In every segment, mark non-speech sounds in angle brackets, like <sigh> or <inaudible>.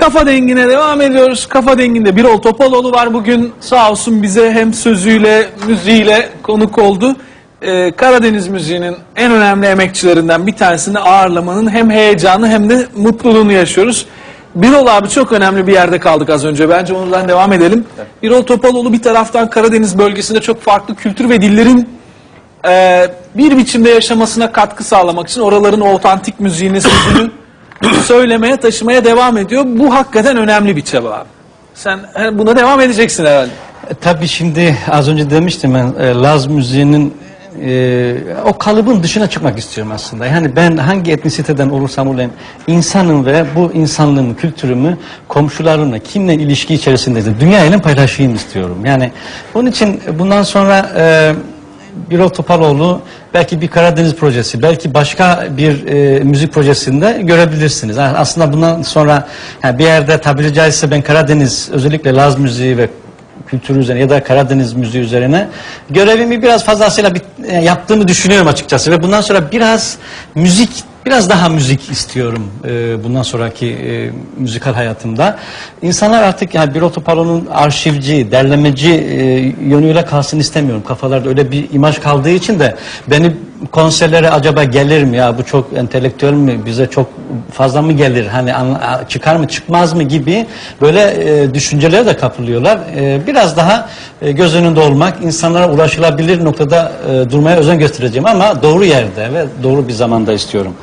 Kafa Dengi'ne devam ediyoruz. Kafa Dengi'nde Birol Topaloğlu var bugün. Sağ olsun bize hem sözüyle, müziğiyle konuk oldu. Ee, Karadeniz müziğinin en önemli emekçilerinden bir tanesini ağırlamanın hem heyecanı hem de mutluluğunu yaşıyoruz. Birol abi çok önemli bir yerde kaldık az önce. Bence ondan devam edelim. Birol Topaloğlu bir taraftan Karadeniz bölgesinde çok farklı kültür ve dillerin e, bir biçimde yaşamasına katkı sağlamak için oraların otantik müziğini, sözünü <coughs> söylemeye, taşımaya devam ediyor. Bu hakikaten önemli bir çaba. Sen buna devam edeceksin herhalde. E, Tabii şimdi az önce demiştim ben e, Laz müziğinin e, o kalıbın dışına çıkmak istiyorum aslında. Yani ben hangi etnisiteden olursam olayım insanım ve bu insanlığımı, kültürümü komşularımla, kimle ilişki içerisindeyse dünyayla paylaşayım istiyorum. Yani onun için bundan sonra e, Birol Topaloğlu belki bir Karadeniz projesi, belki başka bir e, müzik projesinde görebilirsiniz. Yani aslında bundan sonra yani bir yerde tabiri caizse ben Karadeniz özellikle Laz müziği ve kültürü üzerine ya da Karadeniz müziği üzerine görevimi biraz fazlasıyla bit- e, yaptığımı düşünüyorum açıkçası ve bundan sonra biraz müzik biraz daha müzik istiyorum e, bundan sonraki e, müzikal hayatımda. İnsanlar artık yani Birol Topaloğlu'nun arşivci, derlemeci e, yönüyle kalsın istemiyorum. Kafalarda öyle bir imaj kaldığı için de beni konserlere acaba gelir mi ya bu çok entelektüel mi bize çok fazla mı gelir hani çıkar mı çıkmaz mı gibi böyle e, düşüncelere de kapılıyorlar. E, biraz daha e, göz önünde olmak, insanlara ulaşılabilir noktada e, durmaya özen göstereceğim ama doğru yerde ve doğru bir zamanda istiyorum.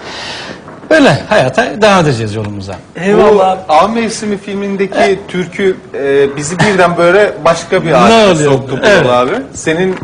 Böyle hayata devam edeceğiz yolumuza. Eyvallah. Bu Av Mevsimi filmindeki türkü e, bizi birden böyle başka bir ağaçta soktu Evet. Abi. Senin e,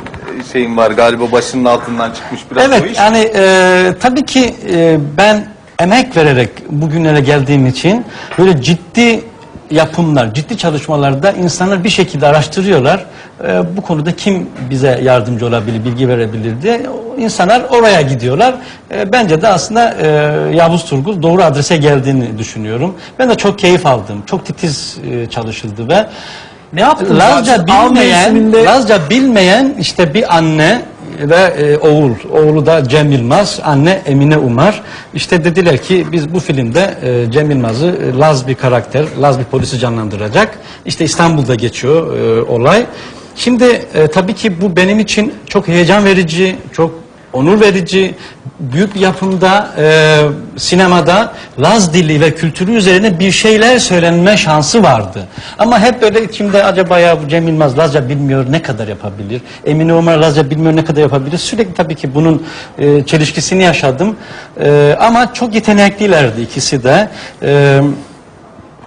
şeyin var galiba başının altından çıkmış biraz o Evet iş. yani e, tabii ki e, ben emek vererek bugünlere geldiğim için böyle ciddi yapımlar, ciddi çalışmalarda insanlar bir şekilde araştırıyorlar. E, bu konuda kim bize yardımcı olabilir, bilgi verebilir diye O insanlar oraya gidiyorlar. E, bence de aslında e, Yavuz Turgul doğru adrese geldiğini düşünüyorum. Ben de çok keyif aldım. Çok titiz e, çalışıldı ve Ne yaptın? Lazca bilmeyen, Lazca bilmeyen işte bir anne ve e, oğul. Oğlu da Cem Yılmaz, anne Emine Umar. İşte dediler ki biz bu filmde e, Cem Yılmaz'ı e, Laz bir karakter, Laz bir polisi canlandıracak. İşte İstanbul'da geçiyor e, olay. Şimdi e, tabii ki bu benim için çok heyecan verici, çok onur verici, büyük yapımda, e, sinemada Laz dili ve kültürü üzerine bir şeyler söylenme şansı vardı. Ama hep böyle içimde acaba ya Cem Yılmaz Lazca bilmiyor ne kadar yapabilir? Emine Umar Lazca bilmiyor ne kadar yapabilir? Sürekli tabii ki bunun e, çelişkisini yaşadım. E, ama çok yeteneklilerdi ikisi de. E,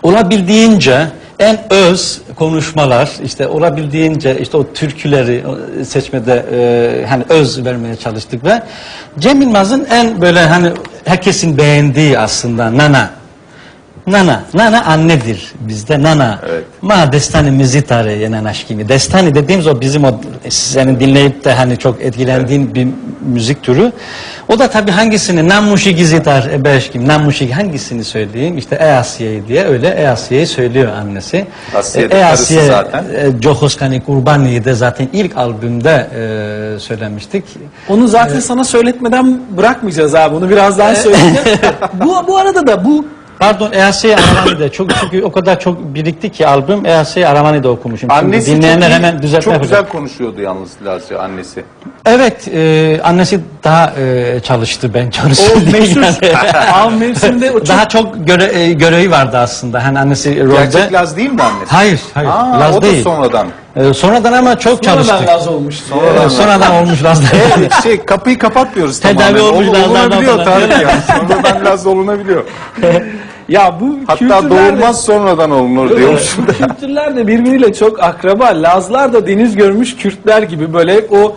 olabildiğince en öz konuşmalar işte olabildiğince işte o türküleri seçmede e, hani öz vermeye çalıştık ve Cem Yılmaz'ın en böyle hani herkesin beğendiği aslında Nana Nana, Nana annedir bizde Nana. Evet. Ma destani mizitare yenen aşkimi. Destani dediğimiz o bizim o senin dinleyip de hani çok etkilendiğin bir müzik türü. O da tabii hangisini Namuşi gizitar ebe aşkim Namuşi hangisini söyleyeyim işte E Asiye'yi diye öyle E Asiye'yi söylüyor annesi. Asiye E karısı Asiye, zaten. e, Cohoskani Kurbani'yi de zaten ilk albümde e, söylemiştik. Onu zaten sana söyletmeden bırakmayacağız abi. Onu birazdan söyleyeceğim. <laughs> bu, bu arada da bu Pardon EAS'yi Aramani'de çok çünkü o kadar çok birikti ki albüm EAS'yi Aramani'de okumuşum. Şimdi Annesi dinleyenler çok, iyi, hemen düzeltme çok yapacak. güzel konuşuyordu yalnız Lazca annesi. Evet, e, annesi daha e, çalıştı ben o çalıştım. meşhur Yani. <laughs> av mevsiminde o çok daha çok göre, e, görevi vardı aslında. Hani annesi rolde. Gerçek Laz değil mi annesi? Hayır, hayır. Aa, Laz o da değil. sonradan. E, sonradan ama çok çalıştı. sonradan Laz olmuş. E, sonradan olmuş Laz'da. <laughs> Evet, şey kapıyı kapatmıyoruz Tedavi tamamen. olmuş Ol- Lazlardan Olunabiliyor falan. Ya. Sonradan Laz olunabiliyor. <laughs> Ya bu Hatta kültürler de- doğulmaz sonradan olunur diyormuşum. Bu <laughs> kültürler de birbiriyle çok akraba. Lazlar da deniz görmüş Kürtler gibi böyle o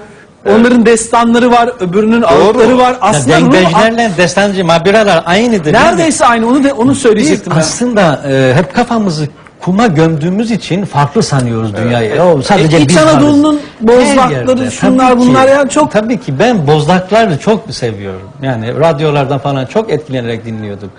onların destanları var, öbürünün ağıtları var. Aslında Rum- Dengbejlerle destancı mabiralar aynıdır. neredeyse aynı onu da onu Biz söyleyecektim ben. aslında e, hep kafamızı kuma gömdüğümüz için farklı sanıyoruz dünyayı. O sadece E, İç. Anadolu'nun bozlakları, şunlar, Tabii ki. bunlar yani çok- Tabii ki ben bozlakları çok seviyorum. Yani radyolardan falan çok etkilenerek dinliyordum.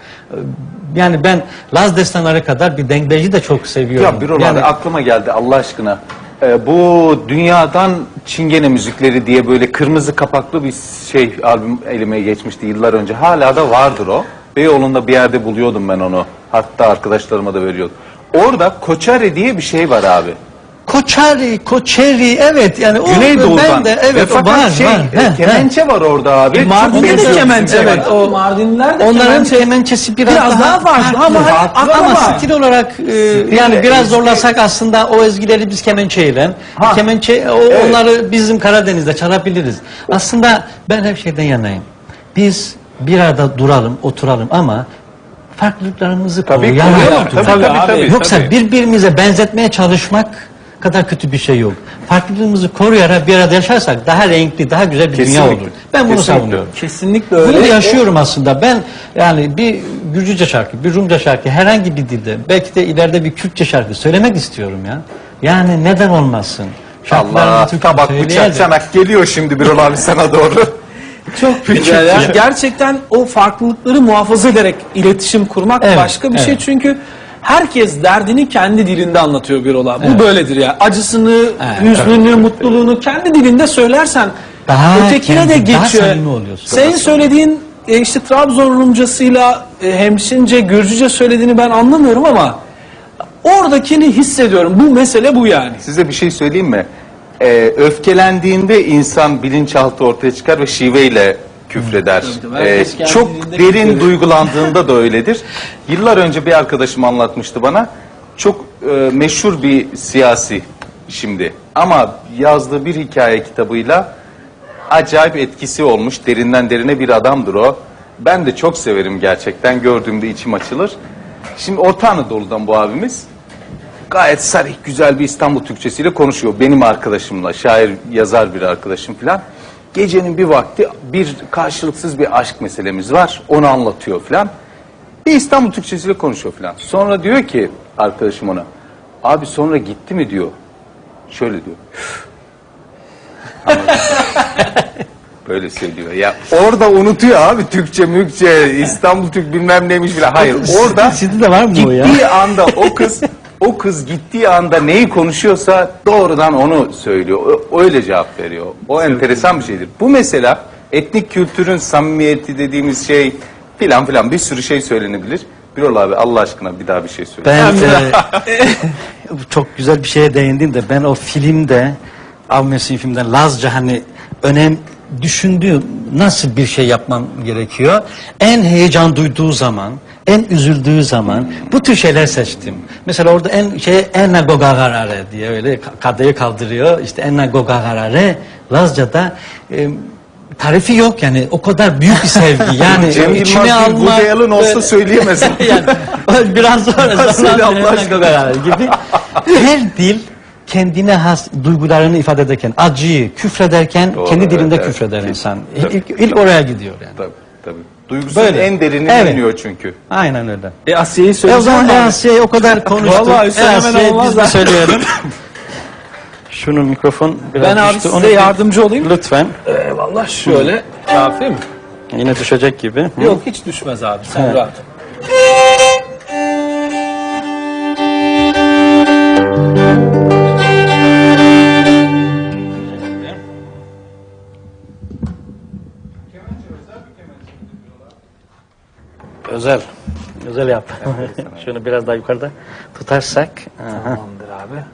Yani ben Laz destanları kadar bir dengbeci de çok seviyorum. Ya bir olan yani, aklıma geldi Allah aşkına. Ee, bu dünyadan Çingene müzikleri diye böyle kırmızı kapaklı bir şey albüm elime geçmişti yıllar önce. Hala da vardır o. Beyoğlu'nda bir yerde buluyordum ben onu. Hatta arkadaşlarıma da veriyordum. Orada Koçare diye bir şey var abi. Koçari, Koçeri evet yani o Güneydoğu'dan. ben de Ve evet o fakat var şey, var. e, He, he. kemençe var orada abi. Çok Mardin'de de kemençe var. evet. O Mardinler de Onların kemençe. kemençesi biraz, Biraz daha farklı ama farklı ama- ama ama- stil olarak e, yani biraz zorlasak aslında o ezgileri biz kemençeyle Ha. kemençe o, Evet. onları bizim Karadeniz'de çalabiliriz. Aslında ben hep şeyden yanayım. Biz bir arada duralım, oturalım ama farklılıklarımızı Tabii, koruyalım. koruyalım. Tabii, Tabii tabii, abi. tabii. Yoksa tabii. birbirimize benzetmeye çalışmak kadar kötü bir şey yok. Farklılığımızı koruyarak bir arada yaşarsak daha renkli, daha güzel bir dünya Kesinlikle. olur. Ben bunu Kesinlikle. savunuyorum. Kesinlikle Bunu öyle. da yaşıyorum aslında. Ben yani bir Gürcüce şarkı, bir Rumca şarkı herhangi bir dilde belki de ileride bir Kürtçe şarkı söylemek istiyorum ya. Yani neden olmasın? Allah tabak bıçak çanak geliyor şimdi Birol abi sana doğru. Çok güzel. ya. Gerçekten o farklılıkları muhafaza ederek iletişim kurmak Evet, başka bir şey. evet. Çünkü herkes derdini kendi dilinde anlatıyor bir olay. Bu böyledir ya. Acısını, Evet, hüznünü, mutluluğunu kendi dilinde söylersen Daha ötekine de kendi- daha geçiyor. samimi oluyorsun. Senin söylediğin e, işte Trabzon Rumcasıyla e, Hemşince, Gürcüce söylediğini ben anlamıyorum ama oradakini hissediyorum. Bu mesele bu yani. Size bir şey söyleyeyim mi? Ee, öfkelendiğinde insan bilinçaltı ortaya çıkar ve şiveyle küfreder. Ee, çok derin küfreder. duygulandığında da öyledir. Yıllar önce bir arkadaşım anlatmıştı bana. Çok e, meşhur bir siyasi şimdi. Ama yazdığı bir hikaye kitabıyla acayip etkisi olmuş. Derinden derine bir adamdır o. Ben de çok severim gerçekten. Gördüğümde içim açılır. Şimdi Orta Anadolu'dan bu abimiz gayet sarih güzel bir İstanbul Türkçesiyle konuşuyor. Benim arkadaşımla, şair, yazar bir arkadaşım filan. Gecenin bir vakti bir karşılıksız bir aşk meselemiz var. Onu anlatıyor filan. Bir İstanbul Türkçesiyle konuşuyor filan. Sonra diyor ki arkadaşım ona, abi sonra gitti mi diyor. Şöyle diyor. <laughs> Böyle söylüyor. Ya orada unutuyor abi Türkçe, Mükçe, İstanbul Türk bilmem neymiş filan. Hayır orada Sizde de var mı o ya? gittiği anda o kız <laughs> o kız gittiği anda neyi konuşuyorsa doğrudan onu söylüyor. O- Öyle cevap veriyor. O enteresan bir şeydir. Bu mesela etnik kültürün samimiyeti dediğimiz şey filan filan bir sürü şey söylenebilir. Birol abi Allah aşkına bir daha bir şey söyle. Ben e, <laughs> <laughs> çok güzel bir şeye değindin de ben o filmde Av Mesih filmden Lazca hani önem düşündüğü nasıl bir şey yapmam gerekiyor. En heyecan duyduğu zaman, en üzüldüğü zaman bu tür şeyler seçtim. Mesela orada en şey enna gogagarare diye öyle ka- kadayı kaldırıyor. İşte enna gogagarare Lazca'da e, tarifi yok yani o kadar büyük bir sevgi. <laughs> Yani Cem içine Yılmaz almak. Woody Allen olsa böyle- söyleyemez. <laughs> yani biraz sonra Söyle Allah aşkına. gibi. Her dil kendine has duygularını ifade ederken, acıyı küfrederken Doğru, kendi evet, dilinde evet. küfreder Tabii. insan. Tabii. İlk, ilk oraya gidiyor yani. tabii tabii. Duygusunun Böyle. en derinine Evet. iniyor çünkü. Aynen öyle. E Asiye'yi E o söyleyeceğim zaman mi? Easya'yı o kadar konuştuk. Vallahi söylemeden Easya'yı olmaz biz de ha. söyleyelim. <laughs> Şunun mikrofon biraz Ben abi düştü. size bir- yardımcı olayım. Lütfen. Eyvallah şöyle. Kafi mi? Yine düşecek gibi. Hı. Yok hiç düşmez abi sen Evet. rahat. ol. Özel. Özel yap. <laughs> Şunu biraz daha yukarıda tutarsak. Tamamdır abi.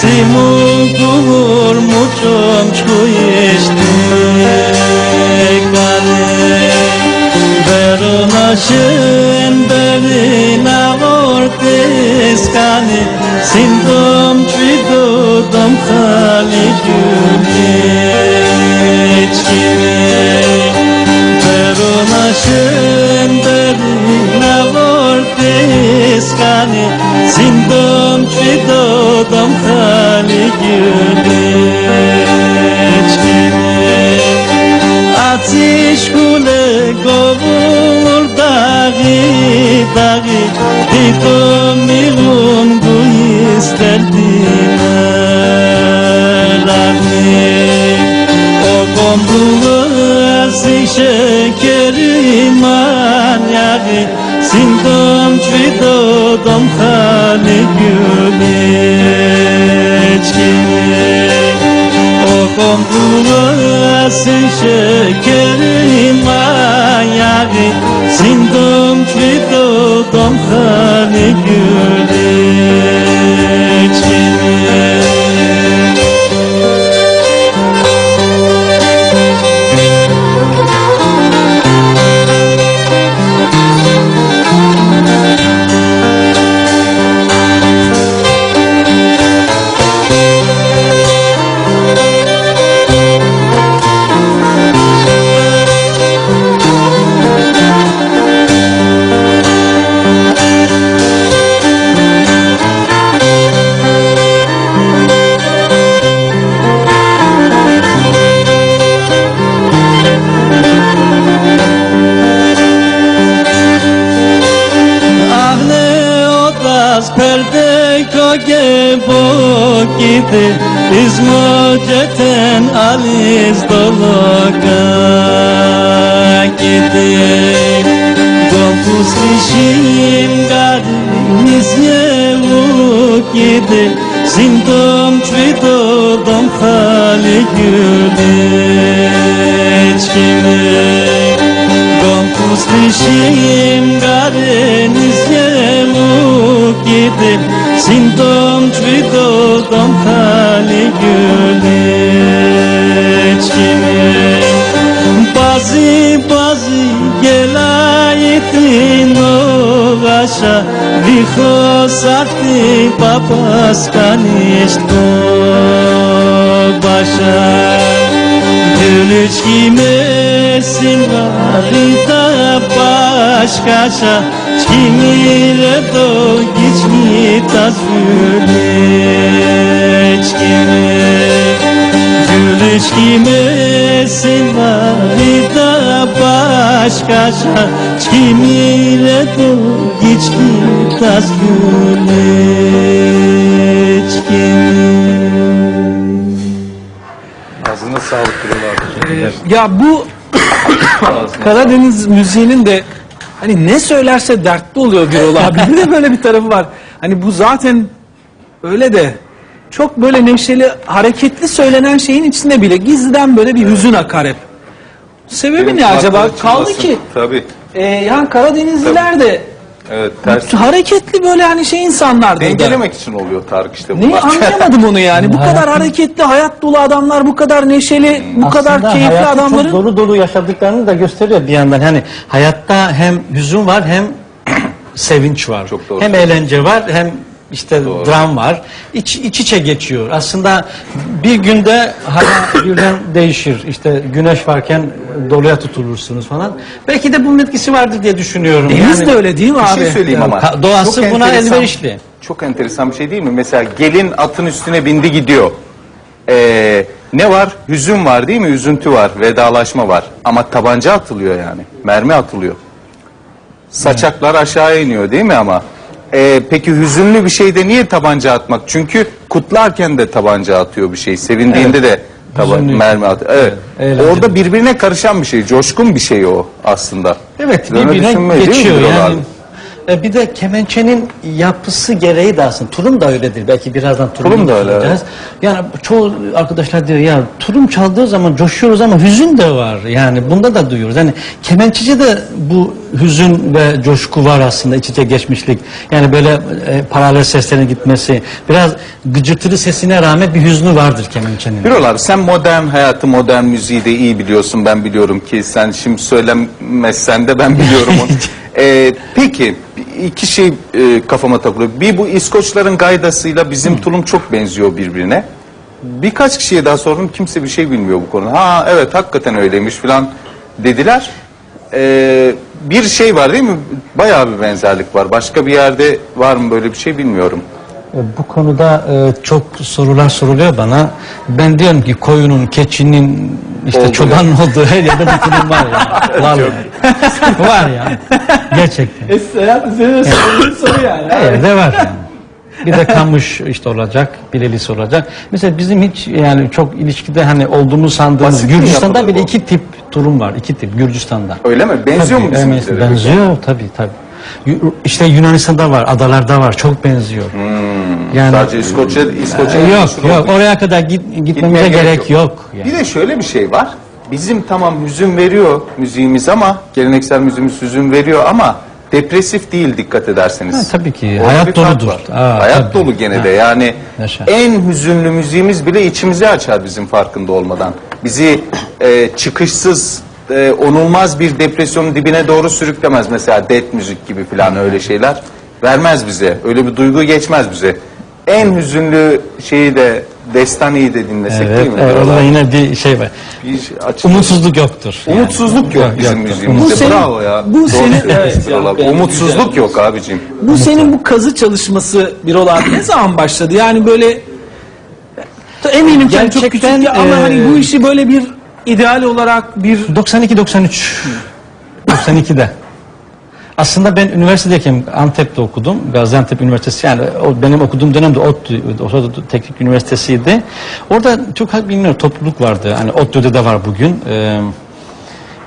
Kurbani Simul dur muchum çkuyişti kane Verona çvidodom hali güleçkini O kombuası şekeri koge bokite İzmoceten aliz dologa gide Gompus dişim garimiz yevuk gide Sindom çvidodom hali güleç Gompus dişim Viho sakti papas kanişto başa. Gülüç kimesin harita başkaşa Kimile do geçmi taz gülüç kimi Gülüç kimesin harita başkaşa Kimile do geçmi kimi Ağzına sağlık Birol abi. Ya bu <coughs> Karadeniz müziğinin de hani ne söylerse dertli oluyor Birol <laughs> abi. Bir de böyle bir tarafı var. Hani bu zaten öyle de çok böyle neşeli, hareketli söylenen şeyin içinde bile gizliden böyle bir hüzün akar hep. Sebebi Benim ne acaba? Kaldı ki Tabii. e, yani Karadenizliler de Evet ters. hareketli böyle hani şey insanlardı. Dengelemek için oluyor Tarık işte bunlar. <laughs> anlayamadım onu yani. Bu kadar hareketli, hayat dolu adamlar, bu kadar neşeli, bu kadar keyifli hayatı adamların çok dolu dolu yaşadıklarını da gösteriyor bir yandan. Hani hayatta hem hüzün var hem <clears throat> sevinç var. Çok doğru. Hem eğlence var hem işte Doğru. dram var. İç, iç içe geçiyor. Aslında bir günde hava <coughs> birden değişir. İşte güneş varken doluya tutulursunuz falan. Belki de bunun etkisi vardır diye düşünüyorum. Deniz de öyle değil mi Bir abi? şey söyleyeyim ama. Ka- doğası Çok buna enteresan- elverişli. Çok enteresan bir şey değil mi? Mesela gelin atın üstüne bindi gidiyor. Ee, ne var? Hüzün var değil mi? Üzüntü var, vedalaşma var. Ama tabanca atılıyor yani. Mermi atılıyor. Saçaklar aşağı iniyor değil mi ama? Ee, peki hüzünlü bir şeyde niye tabanca atmak? Çünkü kutlarken de tabanca atıyor bir şey. Sevindiğinde de taba- Hüzünlü. mermi atıyor. Evet. eğlenceli. Orada birbirine karışan bir şey. Coşkun bir şey o aslında. Evet Böyle birbirine geçiyor yani. E, Bir de kemençenin yapısı gereği de aslında tulum da öyledir. Belki birazdan tulum, Tulum da öyle. Yani çoğu arkadaşlar diyor ya tulum çaldığı zaman coşuyoruz ama hüzün de var. Yani bunda da duyuyoruz. Yani kemençeci de bu hüzün ve coşku var aslında iç içe geçmişlik. Yani böyle e, paralel seslerin gitmesi. Biraz gıcırtılı sesine rağmen bir hüznü vardır kemençenin. Birol abi sen modern hayatı, modern müziği de iyi biliyorsun. Ben biliyorum ki sen şimdi söylemezsen de ben biliyorum onu. Ee, <laughs> peki iki şey e, kafama takılıyor. Bir bu İskoçların gaydasıyla bizim tulum çok benziyor birbirine. Birkaç kişiye daha sordum kimse bir şey bilmiyor bu konuda. Ha evet hakikaten öyleymiş falan dediler. Ee, bir şey var değil mi? Bayağı bir benzerlik var. Başka bir yerde var mı böyle bir şey bilmiyorum. E, Bu konuda e, çok sorular soruluyor bana. Ben diyorum ki koyunun, keçinin, işte Olduğu çobanın <laughs> olduğu her yerde bir tulum var ya. <laughs> Vallahi. <laughs> var ya. Gerçekten. Esselat üzerine sorduğun soru yani. Her yerde var yani. Bir de kamış işte olacak, bilelisi olacak. Mesela bizim hiç yani çok ilişkide hani olduğunu sandığımız Basit Gürcistan'da bile bu? iki tip turum var. iki tip Gürcistan'da. Öyle mi? Benziyor Tabii, mu bizim evet? Benziyor tabii tabii. İşte Yunanistan'da var, adalarda var, çok benziyor. yani Sadece İskoçya, İskoçya E, yok yok oraya kadar git, gitmemize Gitmeye gerek, yok. yani. Bir de şöyle bir şey var. Bizim tamam hüzün veriyor müziğimiz ama geleneksel müziğimiz hüzün veriyor ama depresif değil dikkat ederseniz. Ha, tabii ki. Orada Hayat doludur. Aa, Hayat tabii. dolu gene Ha. de yani Yaşa. en hüzünlü müziğimiz bile içimizi açar bizim farkında olmadan. Bizi e, çıkışsız e, onulmaz bir depresyonun dibine doğru sürüklemez mesela death müzik gibi falan öyle şeyler vermez bize. Öyle bir duygu geçmez bize. En hüzünlü şeyi de Destani'yi de dinlesek Evet, değil mi? evet, Oralar orada yine bir şey var. bir açılır. Umutsuzluk yoktur. yani. Umutsuzluk yok bizim yoktur. müziğimizde. Bu senin- Bravo ya. bu Doğru senin- söylüyorsun evet ya, Birol abi. Umutsuzluk güzel. yok abicim. Bu senin bu kazı çalışması bir olan ne zaman başladı? Yani böyle eminim sen çok Gerçekten, küçük ama e, hani bu işi böyle bir ideal olarak bir 92-93 92'de. Aslında ben üniversitedeyken Antep'te okudum. Gaziantep Üniversitesi yani o benim okuduğum dönemde ODTÜ, ODTÜ Teknik Üniversitesi'ydi. Orada çok bilmiyorum topluluk vardı. Hani ODTÜ'de de var bugün. Ee,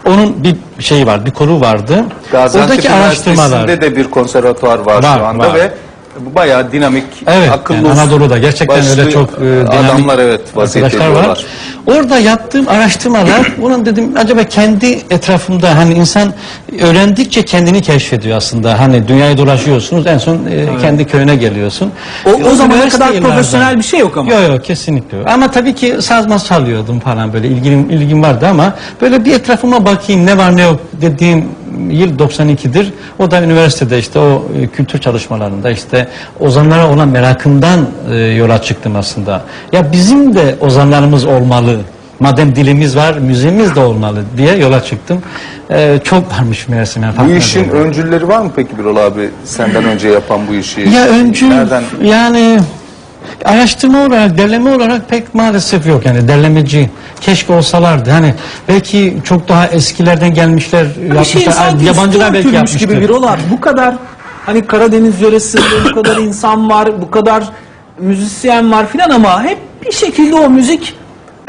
onun bir şeyi var, bir koru vardı. Gaziantep Oradaki araştırmalar. Üniversitesi'nde de bir konservatuvar var, Var, şu anda var. ve bu bayağı dinamik, Evet, akıllı, yani Anadolu'da gerçekten öyle çok e, dinamik adamlar evet arkadaşlar var. Orada yaptığım araştırmalar, <clears throat> onun dedim acaba kendi etrafımda hani insan öğrendikçe kendini keşfediyor aslında. Hani dünyayı dolaşıyorsunuz en son e, kendi köyüne geliyorsun. o, E, o zamana kadar profesyonel bir şey yok ama. Yok yok kesinlikle yok. Ama tabii ki sazma çalıyordum falan böyle ilgim, ilgim vardı ama böyle bir etrafıma bakayım ne var ne yok dediğim yıl 92'dir. O da üniversitede işte o e, kültür çalışmalarında işte ozanlara olan merakımdan e, yola çıktım aslında. Ya bizim de ozanlarımız olmalı. Madem dilimiz var, müziğimiz de olmalı diye yola çıktım. E, çok varmış meğersem. yani Bu işin değilim. öncülleri var mı peki Birol abi senden önce yapan bu işi? Ya öncü Nereden? yani araştırma olarak, derleme olarak pek maalesef yok yani derlemeci. Keşke olsalardı. Hani belki çok daha eskilerden gelmişler, Bir şey yapmışlar. sanki Yabancılar belki yapmıştır. gibi bir olay. Bu kadar hani Karadeniz yöresinde bu kadar insan var, bu kadar müzisyen var filan ama hep bir şekilde o müzik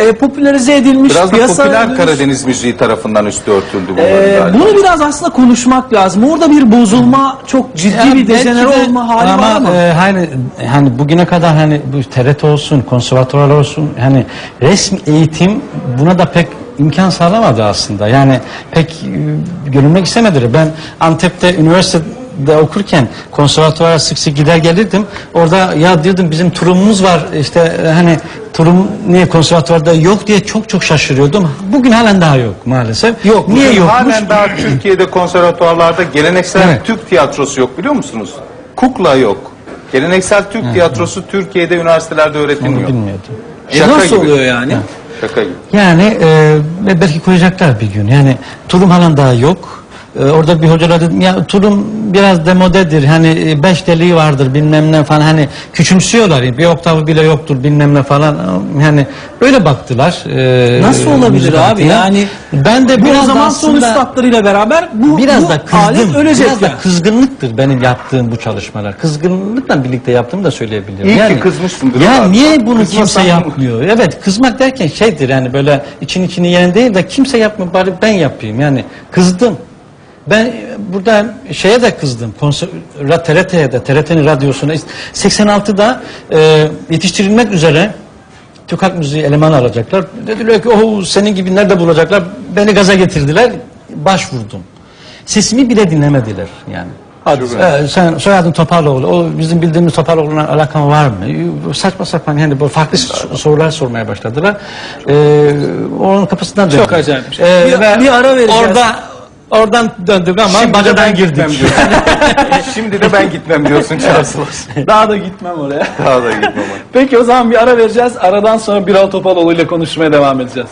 e, popülerize edilmiş. Biraz da piyasaya popüler edilmiş. Karadeniz müziği tarafından üstü örtüldü bunların Ee, galiba. bunu biraz aslında konuşmak lazım. Orada bir bozulma, çok ciddi Ya bir belki dejenere de- olma hali ama, var ama. e, hani, hani bugüne kadar hani bu TRT olsun, konservatuvar olsun hani resmi eğitim buna da pek imkan sağlamadı aslında. Yani pek e, görünmek istemediler. Ben Antep'te üniversitede okurken konservatuvara sık sık gider gelirdim. Orada ya diyordum bizim turumumuz var işte e, hani turum niye konservatuvarda yok diye çok çok şaşırıyordum. Bugün halen daha yok maalesef. Yok, Niye yokmuş? Halen daha <clears throat> Türkiye'de konservatuvarlarda geleneksel Evet. Türk tiyatrosu yok biliyor musunuz? Kukla yok. Geleneksel Türk tiyatrosu Türkiye'de üniversitelerde Onu öğretilmiyor. bilmiyordum. E, Şaka nasıl gibi. oluyor yani? Şaka gibi. Yani e, belki koyacaklar bir gün. Yani Turum halen daha yok. E, orada bir hocalar dedim ya Turum biraz demodedir. Hani e, beş deliği vardır bilmem ne falan. Hani küçümsüyorlar. Bir oktavı bile yoktur bilmem ne falan. Yani böyle baktılar. e, Nasıl olabilir abi? Yani ben de biraz zaman son üstadlarıyla beraber bu, biraz bu da alet kızdım. ölecek Biraz da kızgınlıktır benim yaptığım bu çalışmalar. Kızgınlıkla birlikte yaptığımı da söyleyebilirim. İyi ki yani, kızmışsındır Ya abi. niye bunu Kızmasan kimse yapmıyor? Evet kızmak derken şeydir yani böyle için içini yiyen değil de kimse yapmıyor bari ben yapayım yani kızdım. Ben burada şeye de kızdım. TRT'ye de, TRT'nin radyosuna 86'da e, yetiştirilmek üzere Türk Halk Müziği elemanı alacaklar. Dediler ki oh senin gibi nerede bulacaklar? Beni gaza getirdiler. Başvurdum. Sesimi bile dinlemediler yani. Hadi, e, sen soyadın Topaloğlu, o bizim bildiğimiz Topaloğlu'na alakan var mı? Saçma sapan yani böyle farklı sorular sormaya başladılar. E, onun kapısından döndüm. Çok acayip bir şey. E, Bir- bir ara vereceğiz. Orada, oradan döndük ama Şimdi de bacadan ben girdik. gitmem diyorsun. <laughs> Şimdi de ben gitmem diyorsun Çağrısılar. Daha da gitmem oraya. Daha da gitmem. Peki o zaman bir ara vereceğiz. Aradan sonra Biral Topaloğlu ile konuşmaya devam edeceğiz.